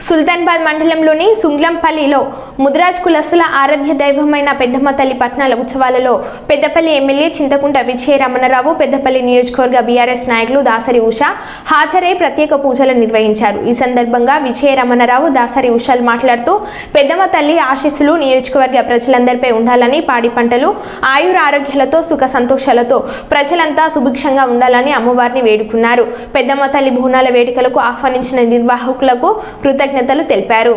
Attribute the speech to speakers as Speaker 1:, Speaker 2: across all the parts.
Speaker 1: సుల్తాన్బాద్ మండలంలోని సుంగ్లంపల్లిలో ముదిరాజ్ కులస్తుల ఆరాధ్య దైవమైన పెద్దమ్మ తల్లి పట్నాల ఉత్సవాలలో పెద్దపల్లి ఎమ్మెల్యే చింతకుంట విజయ రమణరావు పెద్దపల్లి నియోజకవర్గ బీఆర్ఎస్ నాయకులు దాసరి ఉష హాజరై ప్రత్యేక పూజలు నిర్వహించారు. ఈ సందర్భంగా విజయ రమణరావు దాసరి ఉషాలు మాట్లాడుతూ పెద్దమ్మ తల్లి ఆశీస్సులు నియోజకవర్గ ప్రజలందరిపై ఉండాలని పాడి పంటలు ఆయుర ఆరోగ్యాలతో సుఖ సంతోషాలతో ప్రజలంతా సుభిక్షంగా ఉండాలని అమ్మవారిని వేడుకున్నారు. పెద్దమ్మ తల్లి బోనాల వేడుకలకు ఆహ్వానించిన నిర్వాహకులకు కృతజ్ఞతలు తెలిపారు.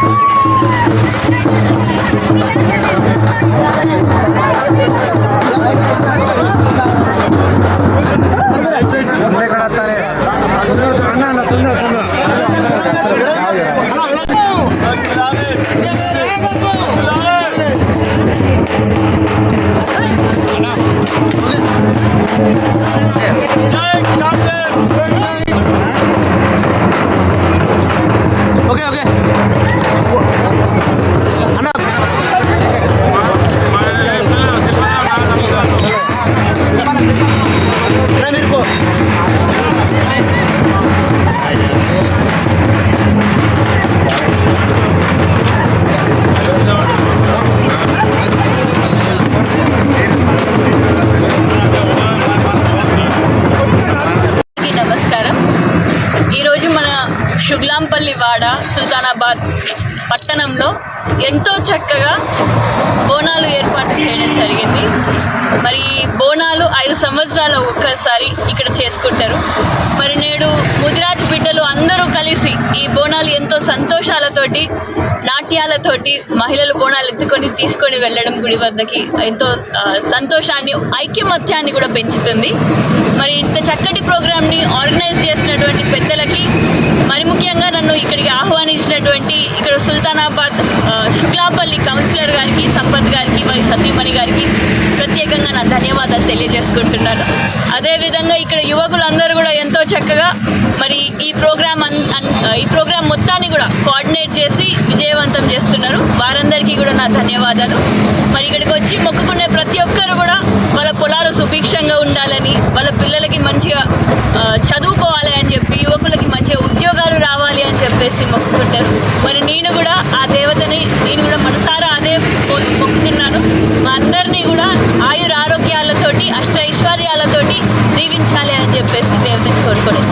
Speaker 2: Thank you.
Speaker 3: శుగ్లాంపల్లి వాడ సుల్తానాబాద్ పట్టణంలో ఎంతో చక్కగా బోనాలు ఏర్పాటు చేయడం జరిగింది. మరి బోనాలు ఐదు సంవత్సరాల ఒక్కసారి ఇక్కడ చేసుకుంటారు. మరి నేడు ముదిరాజ్ బిడ్డలు అందరూ కలిసి ఈ బోనాలు ఎంతో సంతోషాలతోటి నాట్యాలతోటి మహిళలు బోనాలు ఎత్తుకొని తీసుకొని వెళ్ళడం గుడి వద్దకి ఎంతో సంతోషాన్ని ఐక్యమత్యాన్ని కూడా పెంచుతుంది. మరి ఇంత చక్కటి ప్రోగ్రామ్ని ఆర్గనైజ్ చేసినటువంటి పెద్ద మరి ముఖ్యంగా నన్ను ఇక్కడికి ఉన్నటువంటి ఇక్కడ సుల్తానాబాద్ శుక్లాపల్లి కౌన్సిలర్ గారికి సంపత్ గారికి మరియు సతీమణి గారికి ప్రత్యేకంగా నా ధన్యవాదాలు తెలియజేసుకుంటున్నాను. అదేవిధంగా ఇక్కడ యువకులందరూ కూడా ఎంతో చక్కగా మరి ఈ ప్రోగ్రామ్ అన్ అన్- ఈ ప్రోగ్రామ్ మొత్తాన్ని కూడా కోఆర్డినేట్ చేసి విజయవంతం చేస్తున్నారు. వారందరికీ కూడా నా ధన్యవాదాలు. మరి ఇక్కడికి వచ్చి మొక్కుకునే ప్రతి ఒక్కరు కూడా వాళ్ళ పొలాలు సుభిక్షంగా ఉండాలని వాళ్ళ పిల్లలకి మంచిగా చదువుకోవాలి అని చెప్పి యువకులకి మంచి అంటారు మరి నేను కూడా ఆ దేవతని నేను కూడా మనసారా అదే మొక్కుతున్నాను. మా అందరినీ కూడా ఆయుర ఆరోగ్యాలతోటి అష్ట ఐశ్వర్యాలతోటి దీవించాలి అని చెప్పేసి దేవతని కోరుకోవడం